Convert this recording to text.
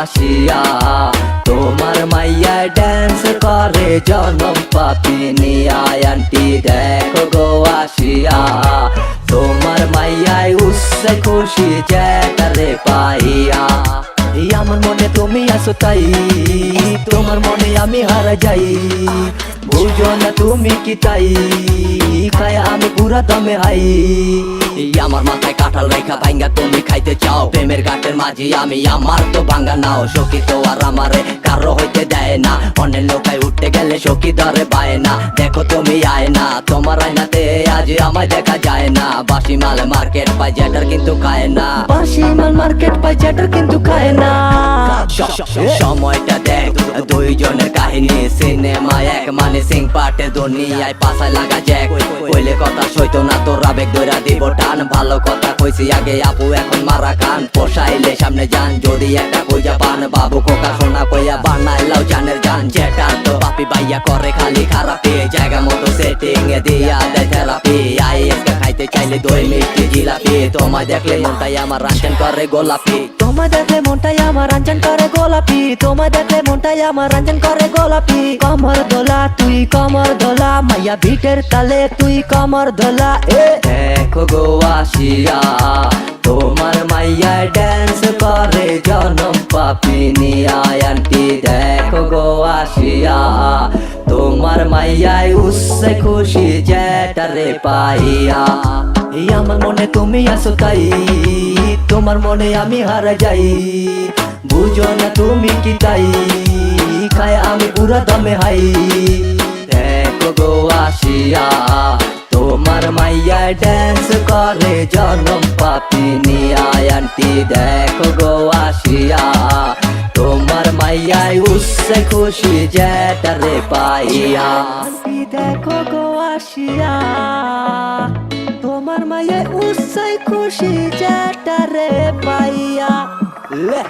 আসিয়া, তোমার মাইয়া ড্যান্স করে, জনম পাপিনিয়া আন্টি দেখো গো আসিয়া, তোমার মাইয়াই উৎসে খুশি যেটারে পাইয়া। আমার মনে তুমি আসো তাই, তোমার মনে আমি হারা যাই। বুঝো না তুমি কি তাই খায় আমি পুরা দমে হাই। আমার মাথায় কাঁঠাল রেখা ভাঙ্গা তুমি খাইতে চাও। প্রেমের ঘাটের মাঝি আমি, আমার তো ভাঙ্গা নাও। সখী তো আর আমারে কারও হইতে দেয় না। অনেক লোকায় উঠতে গেলে সখী ধরে পায় না। দেখো তুমি আয় না তোমার আয়নাতে আজ আমায় দেখা যায় না। বাসি মাল মার্কেট পাই যেটার কিন্তু খায় না। বাসি মাল মার্কেট পাই যেটার কিন্তু খায় না। সময়টা দেখ, দুইজনের কাহিনী। সিনেমা এক মানে সিং পাটে দুনিয়ায় পাশায় লাগা জ্যাক। কইলে কথা সইতো না তোর আবেগ দৈরা দিব টান। ভালো কথা কইছি আগে আপু, এখন মারা কান। পোষাইলে সামনে যান, যদি একটা কইয়া পান। বাবু কোকা সোনা কইয়া বানাইলাও জানের জান। যেটা তো বাপি বাইয়া করে, খালি খারাপি। জায়গা মতো সেটিং এ দিয়া দেয় থেরাপি চাইলে দই মিষ্টি জিলাপি। তোমায় দেখলে মনটাই আমার রাঞ্চন করে গোলাপি। তোমায় দেখলে মনটাই আমার রাঞ্চন করে গোলাপি। তোমায় দেখলে মনটাই আমার রাঞ্চন করে গোলাপি। কমর দোলা তুই কমর দোলা। মাইয়া বিটের তালে তুই কমর দোলা। এ দেখো গো আসিয়া তোমার মাইয়া ড্যান্স করে জনম পাপিনি আয়ান্টি দেখো গো আসিয়া তোমার মাইয়াই উসে খুশি যেটারে পাইয়া। আমার মনে তুমি আসো তাই, তোমার মনে আমি হারা যাই। বুঝো না তুমি কি তাই, খায় আমি পুরা দমে হাই। দেখো গো আসিয়া, তোমার মাইয়া ড্যান্স করে জনম পাপিনি আয়ান্টি দেখো গো আসিয়া। তোমার উসে খুশি যেটারে পাইয়া দেখো গো আসিয়া তোমার মায়ে উসে খুশি যেটারে পাইয়া লে